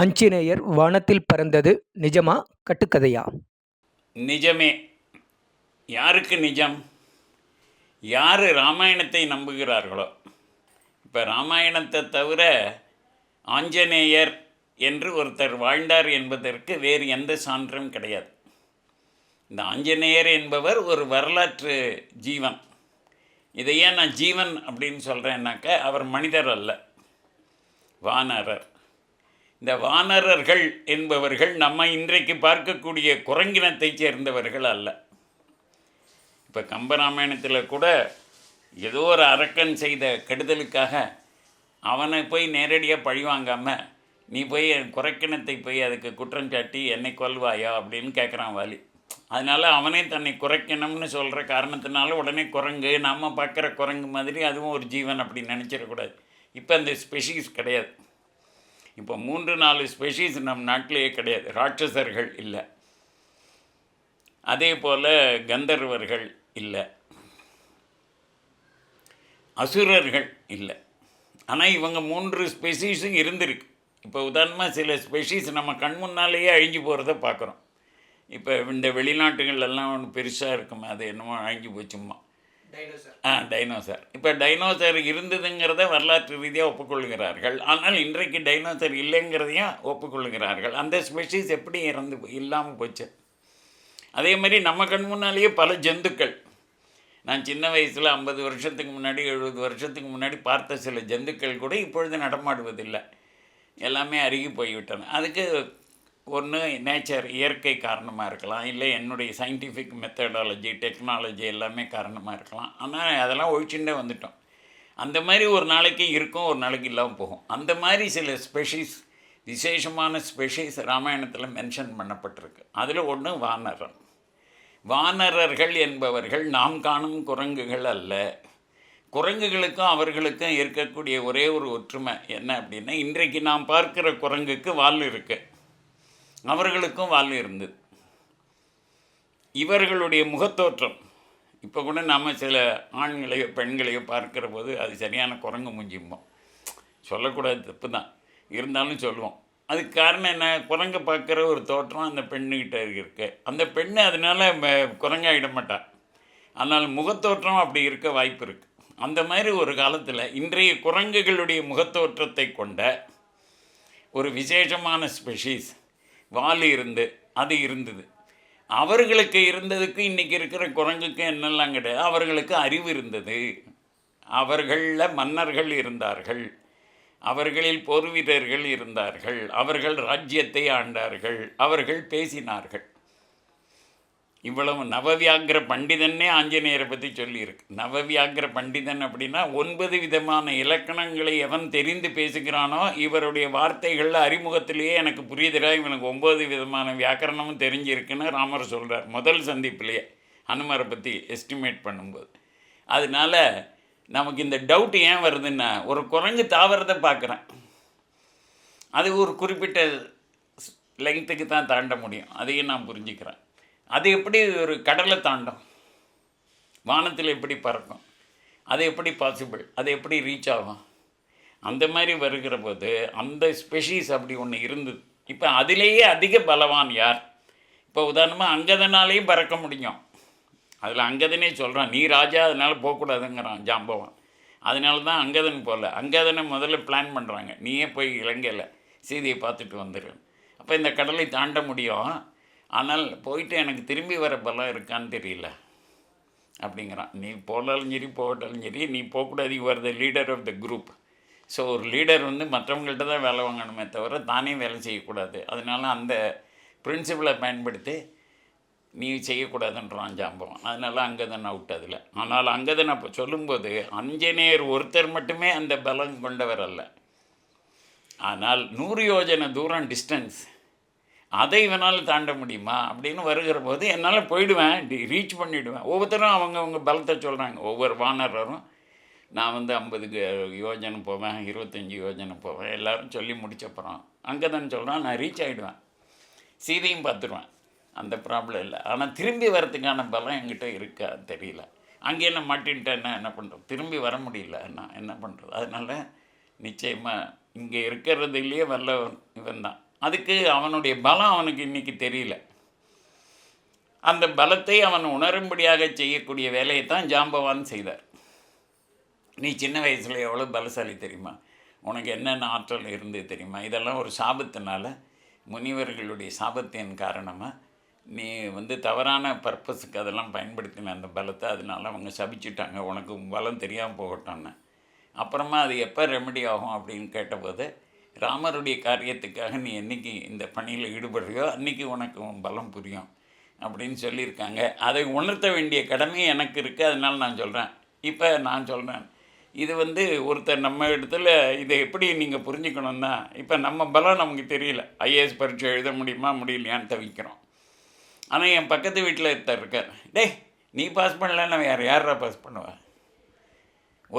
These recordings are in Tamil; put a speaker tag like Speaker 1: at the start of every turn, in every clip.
Speaker 1: ஆஞ்சநேயர் வானத்தில் பறந்தது நிஜமா? கட்டுக்கதையா?
Speaker 2: நிஜமே. யாருக்கு நிஜம்? யார் ராமாயணத்தை நம்புகிறார்களோ? இப்போ ராமாயணத்தை தவிர ஆஞ்சநேயர் என்று ஒருத்தர் வாழ்ந்தார் என்பதற்கு வேறு எந்த சான்றும் கிடையாது. இந்த ஆஞ்சநேயர் என்பவர் ஒரு வரலாற்று ஜீவன். இதை ஏன் நான் ஜீவன் அப்படின்னு சொல்கிறேன்னாக்க அவர் மனிதர் அல்ல. வானரர். இந்த வானரர்கள் என்பவர்கள் நம்ம இன்றைக்கு பார்க்கக்கூடிய குரங்கினத்தைச் சேர்ந்தவர்கள் அல்ல. இப்போ கம்பராமாயணத்தில் கூட ஏதோ ஒரு அரக்கன் செய்த கெடுதலுக்காக அவனை போய் நேரடியாக பழி வாங்காமல் நீ போய் என் குறைக்கிணத்தை போய் அதுக்கு குற்றம் சாட்டி என்னை கொல்வாயா? அப்படின்னு கேட்குறான் வாலி. அதனால் அவனே தன்னை குறைக்கணும்னு சொல்கிற காரணத்தினால உடனே குரங்கு நம்ம பார்க்குற குரங்கு மாதிரி அதுவும் ஒரு ஜீவன் அப்படின்னு நினச்சிடக்கூடாது. இப்போ அந்த ஸ்பெஷிஸ் கிடையாது. இப்போ மூன்று நாலு ஸ்பெஷிஸ் நம் நாட்டிலேயே கிடையாது. ராட்சசர்கள் இல்லை. அதே போல் கந்தர்வர்கள் இல்லை. அசுரர்கள் இல்லை. ஆனால் இவங்க மூன்று ஸ்பெஷீஸும் இருந்திருக்கு. இப்போ உதாரணமாக சில ஸ்பெஷீஸ் நம்ம கண் முன்னாலேயே அழிஞ்சு போகிறத பார்க்குறோம். இப்போ இந்த வெளிநாட்டுகள் எல்லாம் ஒன்று பெருசாக இருக்குமே? அது என்னமோ அழிஞ்சு போச்சும்மா ஆ டைனோசர் இப்போ டைனோசர் இருந்ததுங்கிறத வரலாற்று ரீதியாக ஒப்புக்கொள்கிறார்கள். ஆனால் இன்றைக்கு டைனோசர் இல்லைங்கிறதையும் ஒப்புக்கொள்கிறார்கள். அந்த ஸ்பெஷிஸ் எப்படி இறந்து இல்லாமல் போச்சு? அதே மாதிரி நம்ம கண் முன்னாலேயே பல ஜந்துக்கள். நான் சின்ன வயசில் ஐம்பது வருஷத்துக்கு முன்னாடி எழுபது வருஷத்துக்கு முன்னாடி பார்த்த சில ஜந்துக்கள் கூட இப்பொழுது நடமாடுவதில்லை. எல்லாமே அருகி போய்விட்டன. அதுக்கு ஒன்று நேச்சர் இயற்கை காரணமாக இருக்கலாம். இல்லை என்னுடைய சயின்டிஃபிக் மெத்தடாலஜி டெக்னாலஜி எல்லாமே காரணமாக இருக்கலாம். ஆனால் அதெல்லாம் ஒழிச்சுட்டே வந்துட்டோம். அந்த மாதிரி ஒரு நாளைக்கு இருக்கும் ஒரு நாளைக்கு இல்லாமல் போகும். அந்த மாதிரி சில ஸ்பெஷிஸ் விசேஷமான ஸ்பெஷிஸ் ராமாயணத்தில் மென்ஷன் பண்ணப்பட்டிருக்கு. அதில் ஒன்று வானரன் வானரர்கள் என்பவர்கள் நாம் காணும் குரங்குகள் அல்ல. குரங்குகளுக்கும் அவர்களுக்கும் இருக்கக்கூடிய ஒரே ஒரு ஒற்றுமை என்ன அப்படின்னா இன்றைக்கு நாம் பார்க்கிற குரங்குக்கு வால் இருக்குது அவர்களுக்கும் வால் இருந்தது. இவர்களுடைய முகத்தோற்றம் இப்போ கூட நாம் சில ஆண்களையோ பெண்களையோ பார்க்கிற போது அது சரியான குரங்கு முஞ்சிம்போம் சொல்லக்கூடாது தப்பு தான் இருந்தாலும் சொல்லுவோம். அதுக்கு காரணம் என்ன? குரங்கை பார்க்குற ஒரு தோற்றம் அந்த பெண்ணுக்கிட்ட இருக்கு. அந்த பெண்ணு அதனால் குரங்காயிட மாட்டாள் ஆனால் முகத்தோற்றம் அப்படி இருக்க வாய்ப்பு இருக்குது அந்த மாதிரி ஒரு காலத்தில் இன்றைய குரங்குகளுடைய முகத்தோற்றத்தை கொண்ட ஒரு விசேஷமான ஸ்பெஷீஸ் வால் இருந்து அது இருந்தது. அவர்களுக்கு இருந்ததுக்கு இன்றைக்கி இருக்கிற குரங்குக்கு என்னெல்லாம் கிடையாது. அவர்களுக்கு அறிவு இருந்தது. அவர்களில் மன்னர்கள் இருந்தார்கள். அவர்களில் போர் வீரர்கள் இருந்தார்கள். அவர்கள் ராஜ்யத்தை ஆண்டார்கள். அவர்கள் பேசினார்கள். இவ்வளவு நவவியாகிர பண்டிதன்னே ஆஞ்சநேயரை பற்றி சொல்லியிருக்கு. நவவியாகிர பண்டிதன் அப்படின்னா ஒன்பது விதமான இலக்கணங்களை எவன் தெரிந்து பேசுகிறானோ இவருடைய வார்த்தைகளில் அறிமுகத்திலேயே எனக்கு புரியுதுடா இவனுக்கு ஒம்பது விதமான வியாக்கரணமும் தெரிஞ்சிருக்குன்னு ராமர் சொல்கிறார் முதல் சந்திப்பிலேயே ஹனுமரை பற்றி எஸ்டிமேட் பண்ணும்போது. அதனால நமக்கு இந்த டவுட் ஏன் வருதுன்னா ஒரு குரங்கு தாவறதை பார்க்குறேன். அது ஒரு குறிப்பிட்ட லெங்க்த்துக்கு தான் தாண்ட முடியும். அதையும் நான் புரிஞ்சுக்கிறேன். அது எப்படி ஒரு கடலை தாண்டும்? வானத்தில் எப்படி பறக்கும்? அது எப்படி பாசிபிள் அது எப்படி ரீச் ஆகும்? அந்த மாதிரி வருகிற போது அந்த ஸ்பெஷீஸ் அப்படி ஒன்று இருந்தது இப்போ அதிலேயே அதிக பலவான் யார்? இப்போ உதாரணமாக அங்கதனாலேயும் பறக்க முடியும். அதில் அங்கதனே சொல்கிறான் நீ ராஜா அதனால் போகக்கூடாதுங்கிறான் ஜாம்பவான். அதனால தான் அங்கதன் போகல அங்கதனை முதல்ல பிளான் பண்ணுறாங்க நீயே போய் இலங்கையில் சீதையை பார்த்துட்டு வந்துடு அப்போ இந்த கடலை தாண்ட முடியும். ஆனால் போயிட்டு எனக்கு திரும்பி வர பலம் இருக்கான்னு தெரியல. அப்படிங்கிறான். நீ போகலாலும் சரி போகட்டாலும் சரி நீ போகக்கூடாது. You are the leader of the group so ஒரு லீடர் வந்து மற்றவங்கள்ட்ட தான் வேலை வாங்கணுமே தவிர தானே வேலை செய்யக்கூடாது. அதனால அந்த பிரின்சிபலை பயன்படுத்தி நீ செய்யக்கூடாதுன்றான் ஜாம்பவன். அதனால் அங்கதன் அவுட் அதில். ஆனால் அங்கதன் அப்போ சொல்லும்போது அஞ்சனேயர் ஒருத்தர் மட்டுமே அந்த பலம் கொண்டவர் அல்ல. ஆனால் நூறு யோஜனை தூரம் டிஸ்டன்ஸ் அதை இவனால் தாண்ட முடியுமா? அப்படின்னு வருகிற போது என்னால் போயிடுவேன் ரீச் பண்ணிவிடுவேன் ஒவ்வொருத்தரும் அவங்க அவங்க பலத்தை சொல்கிறாங்க ஒவ்வொரு வானரரும் நான் வந்து ஐம்பது யோஜனை போவேன் இருபத்தஞ்சி யோஜனை போவேன் எல்லோரும் சொல்லி முடிச்சப்புறம் அங்கே தான் சொல்கிறான் நான் ரீச் ஆகிடுவேன் சீதையும் பார்த்துருவேன். அந்த ப்ராப்ளம் இல்லை. ஆனால் திரும்பி வரதுக்கான பலம் என்கிட்ட இருக்கா? தெரியல. அங்கே என்ன மாட்டின்ட்டேன்னா என்ன பண்ணுறது திரும்பி வர முடியல. நான் என்ன பண்ணுறது அதனால் நிச்சயமாக இங்கே இருக்கிறதுலேயே வல்ல இவன் தான் அதுக்கு அவனுடைய பலம் அவனுக்கு இன்றைக்கி தெரியல. அந்த பலத்தை அவன் உணரும்படியாக செய்யக்கூடிய வேலையை தான் ஜாம்பவான் செய்தார். நீ சின்ன வயசில் எவ்வளோ பலசாலி தெரியுமா? உனக்கு என்னென்ன ஆற்றல் இருந்து தெரியுமா? இதெல்லாம் ஒரு சாபத்தினால முனிவர்களுடைய சாபத்தின் காரணமாக நீ வந்து தவறான பர்பஸுக்கு அதெல்லாம் பயன்படுத்தின அந்த பலத்தை அதனால அவங்க சபிச்சுட்டாங்க. உனக்கு பலம் தெரியாமல் போகட்டோன்னு அப்புறமா அது எப்போ ரெமெடி ஆகும் அப்படின்னு கேட்டபோது ராமருடைய காரியத்துக்காக நீ என்னைக்கு இந்த பணியில் ஈடுபடுறியோ அன்றைக்கி உனக்கு பலம் புரியும் அப்படின்னு சொல்லியிருக்காங்க. அதை உணர்த்த வேண்டிய கடமை எனக்கு இருக்குது அதனால் நான் சொல்கிறேன் இப்போ நான் சொல்கிறேன் இது வந்து ஒருத்தர் நம்ம இடத்துல இதை எப்படி நீங்கள் புரிஞ்சுக்கணுன்னா இப்போ நம்ம பலம் நமக்கு தெரியல. ஐஏஎஸ் பரீட்சை எழுத முடியுமா முடியலையான்னு தவிக்கிறோம். ஆனால் என் பக்கத்து வீட்டில் ஒருத்தர் இருக்கார். டேய் நீ பாஸ் பண்ணலன்னா வேறு யாரா பாஸ் பண்ணுவா?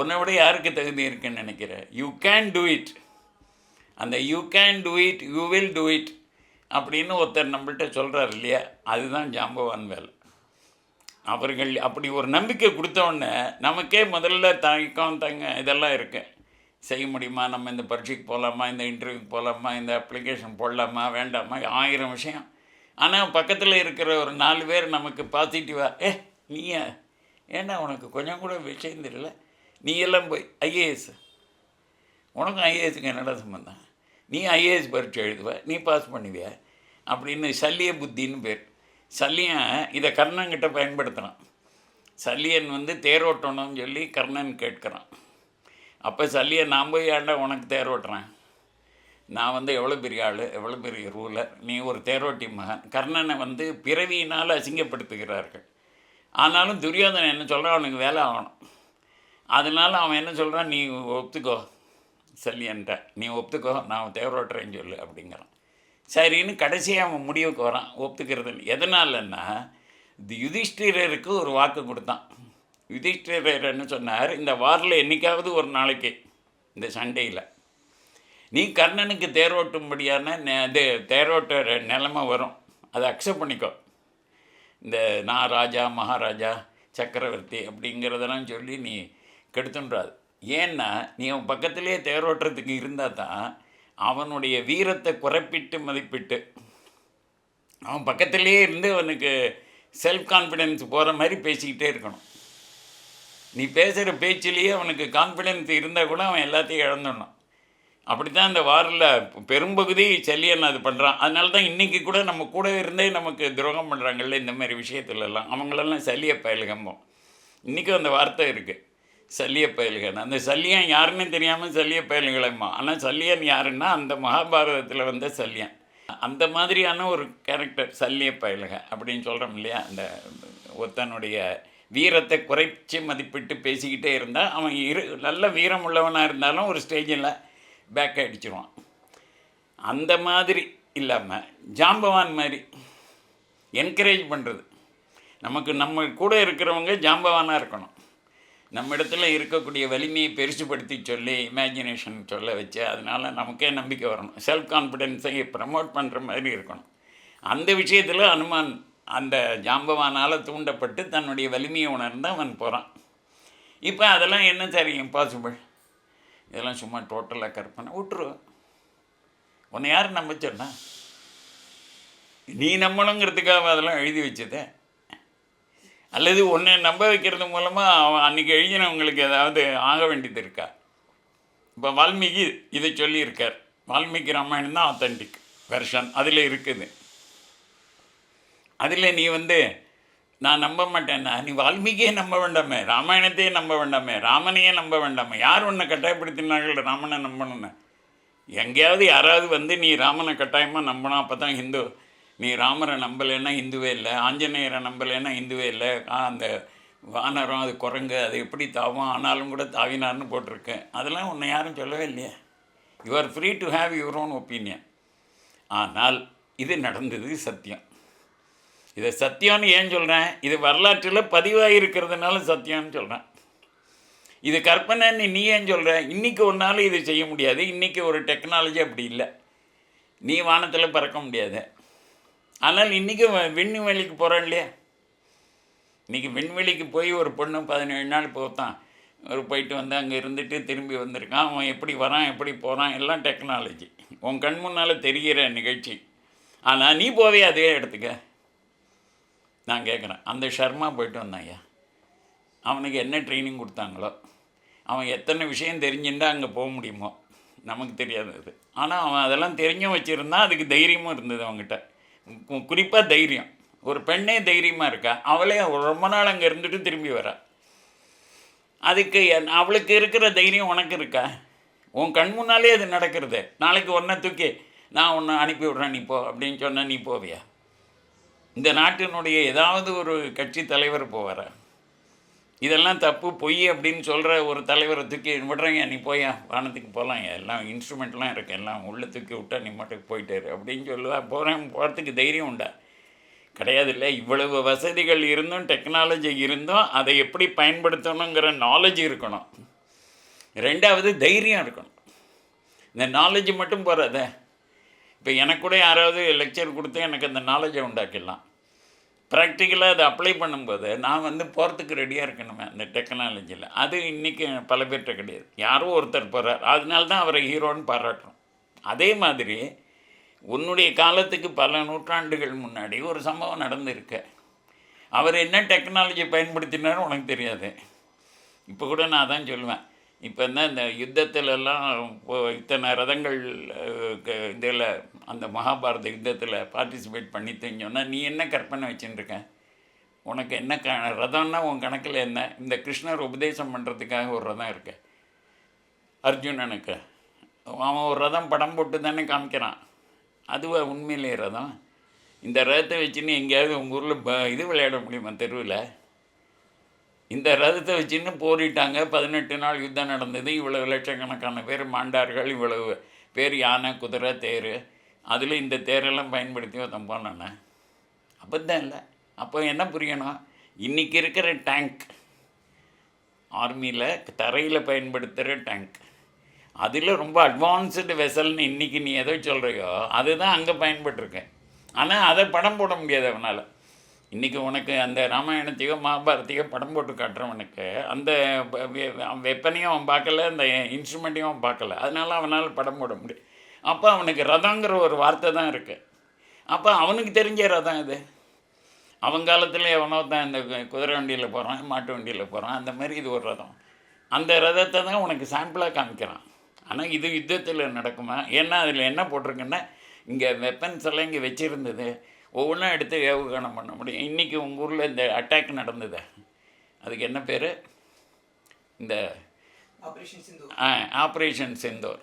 Speaker 2: உன்னை விட யாருக்கு தகுதி இருக்குன்னு நினைக்கிற? யூ கேன் டூ இட் அந்த you can do it you will do it அப்படின்னு ஒருத்தர் நம்மள்கிட்ட சொல்கிறார் இல்லையா? அதுதான் ஜாம்பவான் வேலை. அவர்கள் அப்படி ஒரு நம்பிக்கை கொடுத்தோடனே நமக்கே முதல்ல தயக்கம் தங்க இதெல்லாம் இருக்கு. செய்ய முடியுமா? நம்ம இந்த பரீட்சைக்கு போகலாமா இந்த இன்டர்வியூக்கு போகலாமா இந்த அப்ளிகேஷன் போடலாமா? வேண்டாமா? ஆயிரம் விஷயம். ஆனால் பக்கத்தில் இருக்கிற ஒரு நாலு பேர் நமக்கு பாசிட்டிவாக ஏ நீயா? ஏண்டா உனக்கு கொஞ்சம் கூட விஷயம் தெரியல? நீ எல்லாம் போய் ஐஏஎஸ். உனக்கும் ஐஏஎஸ்க்கு என்னடா சம்பந்தம்? நீ ஐஏஎஸ் பரீட்சை எழுதுவ நீ பாஸ் பண்ணுவிய? அப்படின்னு சல்லிய புத்தின்னு பேர். சல்லியன் இதை கர்ணன்கிட்ட பயன்படுத்துகிறான் சல்லியன் வந்து தேரோட்டணும்னு சொல்லி கர்ணன் கேட்குறான். அப்போ சல்லியன் நான் போய் ஏன்டா உனக்கு தேரோட்டுறேன் நான் வந்து எவ்வளோ பெரிய ஆள் எவ்வளோ பெரிய ரூலர் நீ ஒரு தேரோட்டி மகன். கர்ணனை வந்து பிறவியினால் அசிங்கப்படுத்துகிறார்கள். ஆனாலும் துரியோதனன் என்ன சொல்கிறான் அவனுக்கு வேலை ஆகணும். அதனால் அவன் என்ன சொல்கிறான் நீ ஒத்துக்கோ. சல்லியன்ட்ட நீ ஒத்துக்கோ நான் தேரோட்டுறேன்னு சொல்லு அப்படிங்கிறான். சரின்னு கடைசியாக அவன் முடிவுக்கு வரான் ஒத்துக்கிறது. எதனாலன்னா இது யுதிஷ்டிரருக்கு ஒரு வாக்கு கொடுத்தான். யுதிஷ்டிரர் என்ன சொன்னார் இந்த வாரில் என்னைக்காவது ஒரு நாளைக்கு இந்த சண்டையில் நீ கர்ணனுக்கு தேரோட்டும்படியான நெ- இது தேரோட்ட நிலமை வரும். அதை அக்செப்ட் பண்ணிக்கோ. இந்த நான் ராஜா மகாராஜா சக்கரவர்த்தி அப்படிங்கிறதெல்லாம் சொல்லி நீ கெடுத்துன்றாது. ஏன்னா நீ அவன் பக்கத்திலே தேரோட்டுறதுக்கு இருந்தால் தான் அவனுடைய வீரத்தை குறைப்பிட்டு மதிப்பிட்டு அவன் பக்கத்திலே இருந்து அவனுக்கு செல்ஃப் கான்ஃபிடென்ஸ் போகிற மாதிரி பேசிக்கிட்டே இருக்கணும். நீ பேசுகிற பேச்சிலேயே அவனுக்கு கான்ஃபிடென்ஸ் இருந்தால் கூட அவன் எல்லாத்தையும் இழந்துடணும். அப்படி தான் இந்த வாரில் பெரும்பகுதி செல்லியன் அது பண்ணுறான் அதனால தான் இன்றைக்கி கூட நம்ம கூட இருந்தே நமக்கு துரோகம் பண்ணுறாங்கல்ல இந்த மாதிரி விஷயத்துலலாம். அவங்களெல்லாம் சல்லிய பயல்கம்போம். இன்றைக்கும் அந்த வார்த்தை இருக்குது சல்லிய பயல்கள். அந்த சல்லியன் யாருன்னு தெரியாமல் சல்லிய பயல்களம்மா ஆனால் சல்லியன் யாருன்னா அந்த மகாபாரதத்தில் வந்த சல்லியன். அந்த மாதிரியான ஒரு கேரக்டர் சல்லிய பயலுக அப்படின்னு சொல்கிறோம் இல்லையா? அந்த ஒருத்தனுடைய வீரத்தை குறைச்சி மதிப்பிட்டு பேசிக்கிட்டே இருந்தால் அவன் இரு நல்ல வீரம் உள்ளவனாக இருந்தாலும் ஒரு ஸ்டேஜில் பேக் அடிச்சிருவான். அந்த மாதிரி இல்லாமல் ஜாம்பவான் மாதிரி என்கரேஜ் பண்ணுறது நமக்கு நம்ம கூட இருக்கிறவங்க ஜாம்பவானாக இருக்கணும். நம்ம இடத்துல இருக்கக்கூடிய வலிமையை பெருசுப்படுத்தி சொல்லி இமேஜினேஷன் சொல்ல வச்சு அதனால் நமக்கே நம்பிக்கை வரணும். செல்ஃப் கான்ஃபிடென்ஸை ப்ரமோட் பண்ணுற மாதிரி இருக்கணும். அந்த விஷயத்தில் அனுமான் அந்த ஜாம்பவானால் தூண்டப்பட்டு தன்னுடைய வலிமையை உணர்ந்து அவன் போகிறான் இப்போ அதெல்லாம் என்ன சரி இம்பாசிபிள் இதெல்லாம் சும்மா டோட்டலாக கற்பனை. விட்டுரு. உன்னை யார் நம்ப சொன்னா? நீ நம்பணுங்கிறதுக்காக அதெல்லாம் எழுதி வச்சதே? அல்லது உன்னை நம்ப வைக்கிறது மூலமாக அவன் அன்றைக்கி எழுதினவங்களுக்கு ஏதாவது ஆக வேண்டியது இருக்கா? இப்போ வால்மீகி இதை சொல்லியிருக்கார். வால்மீகி ராமாயணம் தான் ஆத்தென்டிக் வெர்ஷன் அதில் இருக்குது. அதில் நீ வந்து நான் நம்ப மாட்டேன்னா நீ வால்மீகியே நம்ப வேண்டாமே ராமாயணத்தையே நம்ப வேண்டாமே ராமனையே நம்ப வேண்டாமே யார் உன்னை கட்டாயப்படுத்தினார்கள் ராமனை நம்பணும்னு? எங்கேயாவது யாராவது வந்து நீ ராமனை கட்டாயமாக நம்பணும் அப்போ தான் ஹிந்து நீ ராமரை நம்பலைன்னா இந்துவே இல்லை ஆஞ்சநேயரை நம்பலைன்னா இந்துவே இல்லை. ஆ, அந்த வானரம் அது குரங்கு அது எப்படி தாவும்? ஆனாலும் கூட தாவினார்னு போட்டிருக்கேன் அதெல்லாம் உன்னை யாரும் சொல்லவே இல்லையே. You are free to have your own opinion ஆனால் இது நடந்தது சத்தியம். இதை சத்தியம்னு ஏன் சொல்கிறேன் இது வரலாற்றில் பதிவாக இருக்கிறதுனால சத்தியம்னு சொல்கிறேன் இது கற்பனைன்னு நீ ஏன் சொல்கிற இன்றைக்கி ஒரு நாள் இது செய்ய முடியாது. இன்றைக்கி ஒரு டெக்னாலஜி அப்படி இல்லை. நீ வானத்தில் பறக்க முடியாது. ஆனால் இன்றைக்கும் விண்வெளிக்கு போகிறோம் இல்லையா? இன்றைக்கி விண்வெளிக்கு போய் ஒரு பொண்ணு பதினேழு நாள் போத்தான். ஒரு போயிட்டு வந்து அங்கே இருந்துட்டு திரும்பி வந்திருக்கான். அவன் எப்படி வரான் எப்படி போகிறான் எல்லாம் டெக்னாலஜி உன் கண் முன்னால் தெரிகிற நிகழ்ச்சி. ஆனால் நீ போவே அதே இடத்துக்க. நான் கேட்குறேன் அந்த ஷர்மா போயிட்டு வந்தான் ஐயா அவனுக்கு என்ன ட்ரைனிங் கொடுத்தாங்களோ? அவன் எத்தனை விஷயம் தெரிஞ்சுட்டா அங்கே போக முடியுமோ? நமக்கு தெரியாது அது. ஆனால் அவன் அதெல்லாம் தெரிஞ்சும் வச்சுருந்தான் அதுக்கு தைரியமும் இருந்தது அவங்ககிட்ட குறிப்பாக தைரியம். ஒரு பெண்ணே தைரியமாக இருக்கா? அவளே ரொம்ப நாள் அங்கே இருந்துட்டு திரும்பி வரா. அதுக்கு என்- அவளுக்கு இருக்கிற தைரியம் உனக்கு இருக்கா? உன் கண் முன்னாலே அது நடக்கிறது. நாளைக்கு ஒன்றை தூக்கி நான் ஒன்று அனுப்பி விட்றேன் நீ போ அப்படின்னு சொன்னால் நீ போவியா? இந்த நாட்டினுடைய ஏதாவது ஒரு கட்சி தலைவர் போவாரா? இதெல்லாம் தப்பு பொய் அப்படின்னு சொல்கிற ஒரு தலைவரை தூக்கி விடுறேங்க நீ போயா வானத்துக்கு போகலாம் எல்லாம் இன்ஸ்ட்ருமெண்ட்லாம் இருக்குது எல்லாம் உள்ளே தூக்கி விட்டா நீ மட்டும் போயிட்டாரு அப்படின்னு சொல்லுவா. போகிறேன் போகிறதுக்கு தைரியம் உண்டா? கிடையாது இல்லை இவ்வளவு வசதிகள் இருந்தும் டெக்னாலஜி இருந்தும் அதை எப்படி பயன்படுத்தணுங்கிற நாலேஜ் இருக்கணும். ரெண்டாவது தைரியம் இருக்கணும். இந்த நாலேஜ் மட்டும் போகிறத இப்போ எனக்கு கூட யாராவது லெக்சர் கொடுத்து எனக்கு அந்த நாலேஜை உண்டாக்கிடலாம். ப்ராக்டிக்கலாக அதை அப்ளை பண்ணும்போது நான் வந்து போகிறதுக்கு ரெடியாக இருக்கணுமே அந்த டெக்னாலஜியில் அது இன்றைக்கி பல பேர்கிட்ட கிடையாது. யாரோ ஒருத்தர் போகிறார் அதனால தான் அவரை ஹீரோன்னு பாராட்டுறோம். அதே மாதிரி உன்னுடைய காலத்துக்கு பல நூற்றாண்டுகள் முன்னாடி ஒரு சம்பவம் நடந்திருக்கு. அவர் என்ன டெக்னாலஜி பயன்படுத்தினாரும் உனக்கு தெரியாது. இப்போ கூட நான் தான் சொல்லுவேன். இப்போ என்ன இந்த யுத்தத்திலெல்லாம் இப்போ இத்தனை ரதங்கள் இதில் அந்த மகாபாரத யுத்தத்தில் பார்ட்டிசிபேட் பண்ணி நீ என்ன கற்பனை வச்சுன்னு இருக்க உனக்கு என்ன க ரதம்னா உன் கணக்கில் என்ன? இந்த கிருஷ்ணர் உபதேசம் பண்ணுறதுக்காக ஒரு ரதம் இருக்கு. அர்ஜுனனுக்கு. அவன் ஒரு ரதம் படம் போட்டு தானே காமிக்கிறான். அதுவா உண்மையிலே ரதம்? இந்த ரதத்தை வச்சுன்னு எங்கேயாவது உங்கள் ஊரில் ப இது விளையாட முடியுமா தெருவில்? இந்த ரதத்தை வச்சுன்னு போரிட்டாங்க. பதினெட்டு நாள் யுத்தம் நடந்தது. இவ்வளவு லட்சக்கணக்கான பேர் மாண்டார்கள். இவ்வளவு பேர் யானை குதிரை தேர். அதில் இந்த தேரெல்லாம் பயன்படுத்தி ஒருத்தன் அப்போ அபத்தம் இல்லை. அப்போ என்ன புரியணும்? இன்றைக்கி இருக்கிற டேங்க் ஆர்மியில் தரையில் பயன்படுத்துகிற டேங்க் அதில் ரொம்ப அட்வான்ஸ்டு வெசல்னு இன்றைக்கி நீ எதோ சொல்கிறியோ அதுதான் அங்கே பயன்பட்டுருக்கேன் ஆனால் அதை படம் போட முடியாது அவனால். இன்றைக்கி உனக்கு அந்த ராமாயணத்தையோ மகாபாரத்தையோ படம் போட்டு காட்டுறவனுக்கு அந்த வெப்பனையும் அவன் பார்க்கல அந்த இன்ஸ்ட்ருமெண்ட்டையும் அவன் பார்க்கல. அதனால் அவனால் படம் போட முடியும் அப்போ அவனுக்கு ரதங்கிற ஒரு வார்த்தை தான் இருக்குது அப்போ அவனுக்கு தெரிஞ்ச ரதம் இது அவன் காலத்தில் எவனோ தான் இந்த குதிரை வண்டியில் போகிறான் மாட்டு வண்டியில் போகிறான் அந்த மாதிரி இது ஒரு ரதம். அந்த ரதத்தை தான் உனக்கு சாம்பிளாக காமிக்கிறான். ஆனால் இது யுத்தத்தில் நடக்குமா? ஏன்னா அதில் என்ன போட்டிருக்குன்னா இங்கே வெப்பன்ஸ் எல்லாம் இங்கே வச்சுருந்தது. ஒவ்வொன்றும் எடுத்து ஏவுகணம் பண்ண முடியும். இன்றைக்கி உங்கள் ஊரில் இந்த அட்டாக் நடந்தது. அதுக்கு என்ன பேர்? இந்த
Speaker 1: ஆபரேஷன் சிந்து
Speaker 2: ஆப்ரேஷன் சிந்தூர்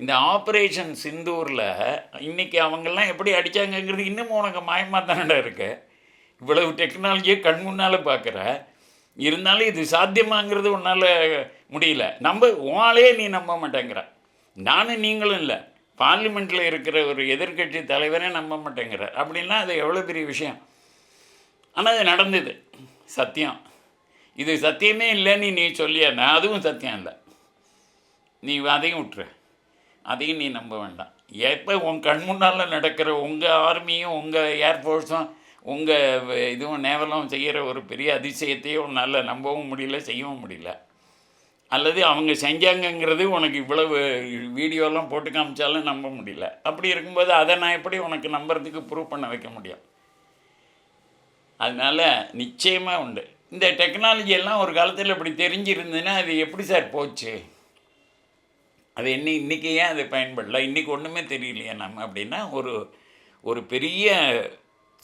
Speaker 2: இந்த ஆப்ரேஷன் சிந்தூரில் இன்றைக்கி அவங்கெல்லாம் எப்படி அடித்தாங்கங்கிறது இன்னும் உனக்கு மாயமாக தானடா இருக்கு? இவ்வளவு டெக்னாலஜியை கண் முன்னால் பார்க்குற இருந்தாலும் இது சாத்தியமாங்கிறது உன்னால் முடியல. நம்ப உனாலே நீ நம்ப மாட்டேங்கிற. நானும் நீங்களும் இல்லை. பார்லிமெண்ட்டில் இருக்கிற ஒரு எதிர்க்கட்சி தலைவரே நம்ப மாட்டேங்கிற. அப்படின்னா அது எவ்வளோ பெரிய விஷயம்? ஆனால் அது நடந்தது. சத்தியம். இது சத்தியமே இல்லைன்னு நீ சொல்லியா? அதுவும் சத்தியம் இல்லை. நீ அதையும் விட்டுரு. அதையும் நீ நம்ப வேண்டாம். எப்போ உன் கண் முன்னால் நடக்கிற உங்கள் ஆர்மியும் உங்கள் ஏர்ஃபோர்ஸும் உங்கள் இதுவும் நேவலும் செய்கிற ஒரு பெரிய அதிசயத்தையும் உன்னால் நம்பவும் முடியல செய்யவும் முடியல. அல்லது அவங்க செஞ்சாங்கங்கிறது உனக்கு இவ்வளவு வீடியோலாம் போட்டு காமிச்சாலும் நம்ப முடியல. அப்படி இருக்கும்போது அதை நான் எப்படி உனக்கு நம்புறதுக்கு ப்ரூவ் பண்ண வைக்க முடியும்? அதனால் நிச்சயமாக உண்டு. இந்த டெக்னாலஜி எல்லாம் ஒரு காலத்தில் இப்படி தெரிஞ்சிருந்ததுன்னா அது எப்படி சார் போச்சு? அது என்ன இன்றைக்கி ஏன் அது பயன்படல? இன்றைக்கி ஒன்றுமே தெரியலையே நம்ம அப்படின்னா ஒரு ஒரு பெரிய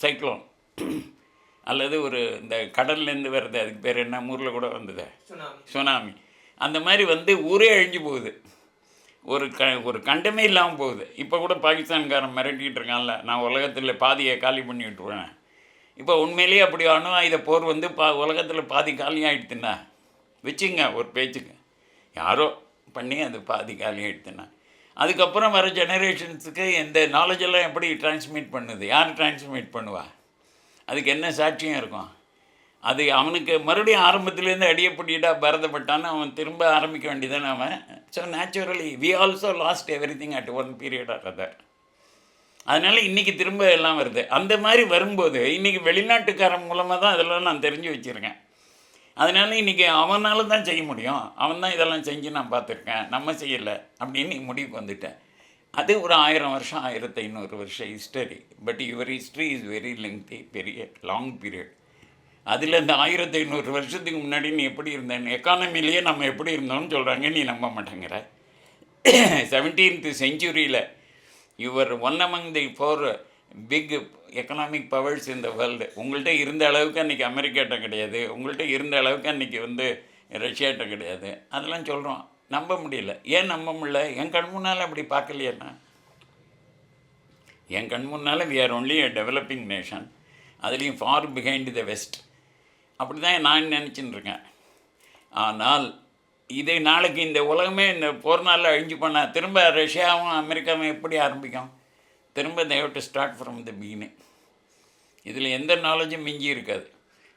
Speaker 2: சைக்ளோன். அல்லது ஒரு இந்த கடல்லேருந்து வருது அதுக்கு பேர் என்ன? ஊரில் கூட வந்தது.
Speaker 1: சுனாமி.
Speaker 2: அந்த மாதிரி வந்து ஊரே அழிஞ்சு போகுது. ஒரு க ஒரு கண்டமே இல்லாமல் போகுது. இப்போ கூட பாகிஸ்தான்காரன் மிரட்டிகிட்டு இருக்கான்ல நான் உலகத்தில் பாதியை காலி பண்ணி விட்டுருவேன். இப்போ உண்மையிலேயே அப்படி அணு ஆயுத போர் வந்து பா உலகத்தில் பாதி காலி ஆகிடுத்துண்ணா வச்சுங்க ஒரு பேச்சுங்க யாரோ பண்ணி அது பாதி காலி ஆகிடுத்துண்ணா அதுக்கப்புறம் வர ஜெனரேஷன்ஸுக்கு இந்த நாலேஜெல்லாம் எப்படி டிரான்ஸ்மிட் பண்ணுது? யார் டிரான்ஸ்மிட் பண்ணுவா? அதுக்கு என்ன சாட்சியம் இருக்கும்? அது அவனுக்கு மறுபடியும் ஆரம்பத்துலேருந்து அடியப்படிட்டா பரதப்பட்டான்னு அவன் திரும்ப ஆரம்பிக்க வேண்டியதானே அவன். So naturally we also lost everything at one period or other அதனால் இன்றைக்கி திரும்ப எல்லாம் வருது. அந்த மாதிரி வரும்போது இன்றைக்கி வெளிநாட்டுக்காரன் மூலமாக தான் அதெல்லாம் நான் தெரிஞ்சு வச்சுருக்கேன். அதனால இன்றைக்கி அவனால தான் செய்ய முடியும். அவன் தான் இதெல்லாம் செஞ்சு நான் பார்த்துருக்கேன். நம்ம செய்யலை அப்படின்னு நீ முடிவுக்கு வந்துட்டேன் அது ஒரு ஆயிரம் வருஷம் ஆயிரத்தி ஐநூறு வருஷம் history but your history is very lengthy பெரிய லாங் பீரியட் அதில் இந்த ஆயிரத்தி ஐநூறு வருஷத்துக்கு முன்னாடி நீ எப்படி இருந்தேன் எக்கானமிலேயே நம்ம எப்படி இருந்தோம்னு சொல்கிறாங்க நீ நம்ப மாட்டேங்கிற. Seventeenth செஞ்சுரியில் you're one among the four big economic powers இந்த வேர்ல்டு உங்கள்கிட்ட இருந்த அளவுக்கு அன்றைக்கி அமெரிக்காட்ட கிடையாது. உங்கள்கிட்ட இருந்த அளவுக்கு அன்றைக்கி வந்து ரஷ்யாட்ட கிடையாது. அதெல்லாம் சொல்கிறோம் நம்ப முடியல. ஏன் நம்ப முடியல? என் கண் முன்னால் அப்படி பார்க்கலையேண்ணா என் கண் முன்னால் we are only a developing nation அதுலேயும் ஃபார் பிஹைண்ட் த வெஸ்ட் அப்படி தான் நான் நினச்சின்னு இருக்கேன். ஆனால் இதை நாளைக்கு இந்த உலகமே இந்த போர் நாளில் அழிஞ்சு போனால் திரும்ப ரஷ்யாவும் அமெரிக்காவும் எப்படி ஆரம்பிக்கும்? திரும்ப they've to start from the beginning இதில் எந்த நாலேஜும் மிஞ்சி இருக்காது.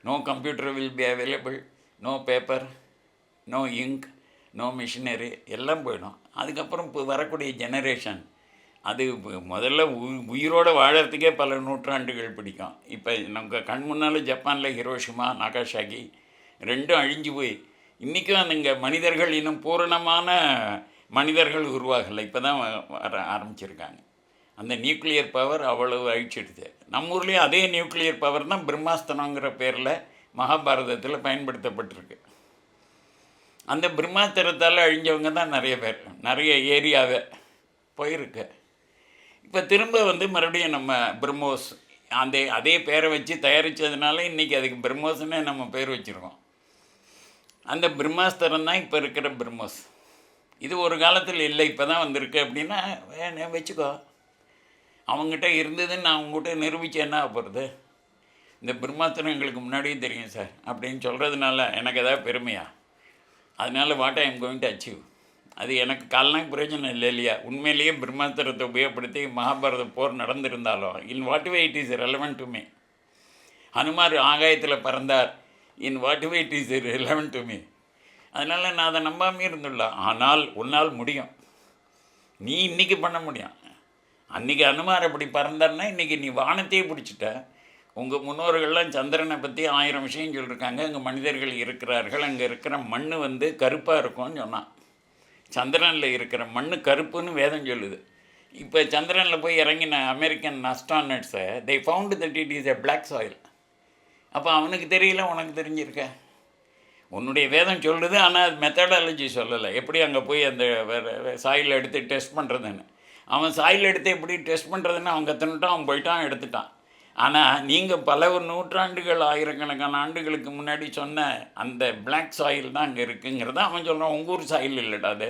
Speaker 2: No computer will be available no paper no ink no machinery எல்லாம் போயிடும். அதுக்கப்புறம் இப்போ வரக்கூடிய ஜெனரேஷன் அது முதல்ல உ- உயிரோட வாழறதுக்கே பல நூற்றாண்டுகள் பிடிக்கும். இப்போ நமக்கு கண் முன்னால் ஜப்பானில் ஹிரோஷிமா நாகாஷாகி ரெண்டும் அழிஞ்சு போய் இன்றைக்கும் அதுங்க மனிதர்கள் இன்னும் பூரணமான மனிதர்கள் உருவாகலை. இப்போ தான் வர ஆரம்பிச்சிருக்காங்க. அந்த நியூக்ளியர் பவர் அவ்வளவு அழிச்சிடுது. நம்ம ஊர்லேயும் அதே நியூக்ளியர் பவர் தான் பிரம்மாஸ்திரங்கிற பேரில் மகாபாரதத்தில் பயன்படுத்தப்பட்டிருக்கு. அந்த பிரம்மாஸ்திரத்தால் அழிஞ்சவங்க தான் நிறைய பேர். நிறைய ஏரியாவை போயிருக்கு. இப்போ திரும்ப வந்து மறுபடியும் நம்ம பிரம்மோஸ் அந்த அதே பேரை வச்சு தயாரித்ததுனால இன்றைக்கி அதுக்கு பிரம்மோஸ்னே நம்ம பேர் வச்சுருக்கோம். அந்த பிரம்மாஸ்திரம் தான் இப்போ இருக்கிற பிரம்மோஸ். இது ஒரு காலத்தில் இல்லை இப்போ தான் வந்திருக்கு அப்படின்னா வச்சுக்கோ. அவங்ககிட்ட இருந்ததுன்னு நான் அவங்ககிட்ட நிரூபித்து என்ன ஆக போகிறது இந்த பிரம்மாத்திரம் எங்களுக்கு முன்னாடியே தெரியும் சார் அப்படின்னு சொல்கிறதுனால எனக்கு எதாவது பெருமையா? அதனால what I am going to achieve அது எனக்கு காலனாக்கு பிரயோஜனம் இல்லை இல்லையா? உண்மையிலேயே பிரம்மாத்திரத்தை உபயோகப்படுத்தி மகாபாரத போர் நடந்திருந்தாலும் in what way it is relevant to me Hanumar ஆகாயத்தில் பறந்தார். In what way it is relevant to me அதனால் நான் அதை நம்பாமே இருந்துள்ளேன் ஆனால் உன்னால் முடியும். நீ இன்றைக்கி பண்ண முடியும். அன்றைக்கி அனுமார் அப்படி பறந்தார்னா இன்றைக்கி நீ வானத்தையே பிடிச்சிட்ட. உங்கள் முன்னோர்கள்லாம் சந்திரனை பற்றி ஆயிரம் விஷயம் சொல்லியிருக்காங்க அங்கே மனிதர்கள் இருக்கிறார்கள். அங்கே இருக்கிற மண் வந்து கருப்பாக இருக்கும்னு சொன்னான். சந்திரனில் இருக்கிற மண் கருப்புன்னு வேதம் சொல்லுது. இப்போ சந்திரனில் போய் இறங்கின American அஸ்ட்ரானட்ஸை they found that it is a black soil அப்போ அவனுக்கு தெரியல உனக்கு தெரிஞ்சிருக்க. உன்னுடைய வேதம் சொல்லுது ஆனால் அது மெத்தடாலஜி சொல்லலை. எப்படி அங்கே போய் அந்த சாயில் எடுத்து டெஸ்ட் பண்ணுறதுன்னு அவன் சாயில் எடுத்து எப்படி டெஸ்ட் பண்ணுறதுன்னு அவன் கற்றுனுட்டான் அவன் போயிட்டான் எடுத்துட்டான். ஆனால் நீங்கள் பல ஒரு நூற்றாண்டுகள் ஆயிரக்கணக்கான ஆண்டுகளுக்கு முன்னாடி சொன்ன அந்த பிளாக் சாயில் தான் அங்கே இருக்குங்கிறத அவன் சொல்கிறான் உங்கள் ஊர் சாயில் இல்லைடா அது.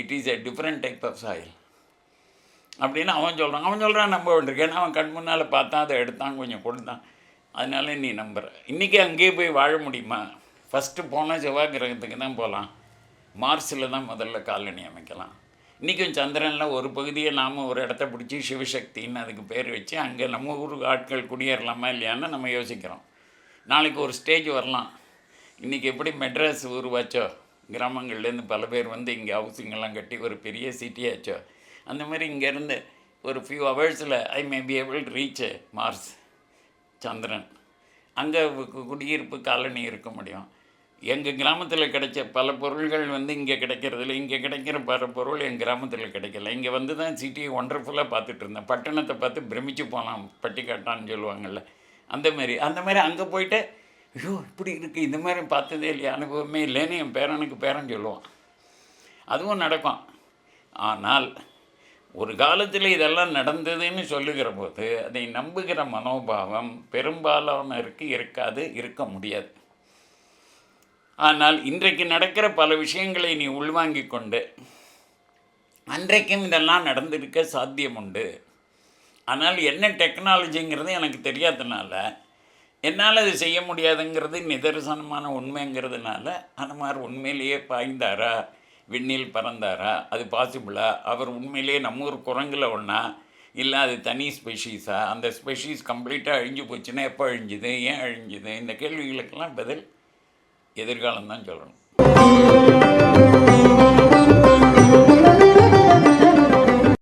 Speaker 2: It is a different type of soil அப்படின்னு அவன் சொல்கிறான் அவன் சொல்கிறான் நம்ப வேண்டியிருக்கேன் அவன் கண் முன்னால் பார்த்தான் அதை எடுத்தான் கொஞ்சம் கொடுத்தான். அதனால நீ நம்புகிறேன் இன்றைக்கி அங்கேயே போய் வாழ முடியுமா? ஃபஸ்ட்டு போனால் செவ்வாய் கிரகத்துக்கு தான் போகலாம் மார்ஸில் தான் முதல்ல காலனி அமைக்கலாம். இன்றைக்கும் சந்திரனில் ஒரு பகுதியை நாம் ஒரு இடத்த பிடிச்சி சிவசக்தின்னு அதுக்கு பேர் வச்சு அங்கே நம்ம ஊர் ஆட்கள் குடியேறலாமா இல்லையான்னு நம்ம யோசிக்கிறோம். நாளைக்கு ஒரு ஸ்டேஜ் வரலாம். இன்றைக்கி எப்படி மெட்ராஸ் உருவாச்சோ? கிராமங்கள்லேருந்து பல பேர் வந்து இங்கே ஹவுசிங்கெல்லாம் கட்டி ஒரு பெரிய சிட்டியாச்சோ அந்த மாதிரி இங்கேருந்து ஒரு ஃபியூ ஹவர்ஸில் I may be able reach Mars சந்திரன். அங்கே குடியிருப்பு காலனி இருக்க முடியும். எங்கள் கிராமத்தில் கிடைச்ச பல பொருள்கள் வந்து இங்கே கிடைக்கிறதில்ல இங்கே கிடைக்கிற பல பொருள் எங்கள் கிராமத்தில் கிடைக்கல. இங்கே வந்து தான் சிட்டியை ஒண்டர்ஃபுல்லாக பார்த்துட்டு இருந்தேன். பட்டணத்தை பார்த்து பிரமிச்சு போகலாம் பட்டிக்காட்டான்னு சொல்லுவாங்கள்ல அந்த மாதிரி அந்த மாதிரி அங்கே போயிட்டு ஐயோ இப்படி இருக்குது இந்த மாதிரி பார்த்ததே இல்லையா அனுபவமே இல்லைன்னு என் பேரனுக்கு பேரன் சொல்லுவான். அதுவும் நடக்கும். ஆனால் ஒரு காலத்தில் இதெல்லாம் நடந்ததுன்னு சொல்லுகிற போது அதை நம்புகிற மனோபாவம் பெரும்பாலானருக்கு இருக்காது இருக்க முடியாது. ஆனால் இன்றைக்கு நடக்கிற பல விஷயங்களை நீ உள்வாங்கி கொண்டு அன்றைக்கும் இதெல்லாம் நடந்திருக்க சாத்தியம் உண்டு ஆனால் என்ன டெக்னாலஜிங்கிறது எனக்கு தெரியாதனால என்னால் அது செய்ய முடியாதுங்கிறது நிதர்சனமான உண்மைங்கிறதுனால அனுமார் உண்மையிலேயே பாய்ந்தாரா? விண்ணில் பறந்தாரா? அது பாசிபிளா அவர் உண்மையிலேயே நம்ம ஊர் குரங்கில் ஒன்றா இல்லை அது தனி ஸ்பெஷீஸா அந்த ஸ்பெஷீஸ் கம்ப்ளீட்டாக அழிஞ்சு போச்சுன்னா எப்போ அழிஞ்சுது? ஏன் அழிஞ்சுது? இந்த கேள்விகளுக்கெல்லாம் பதில் எதிர்காலம் தான் சொல்லணும்.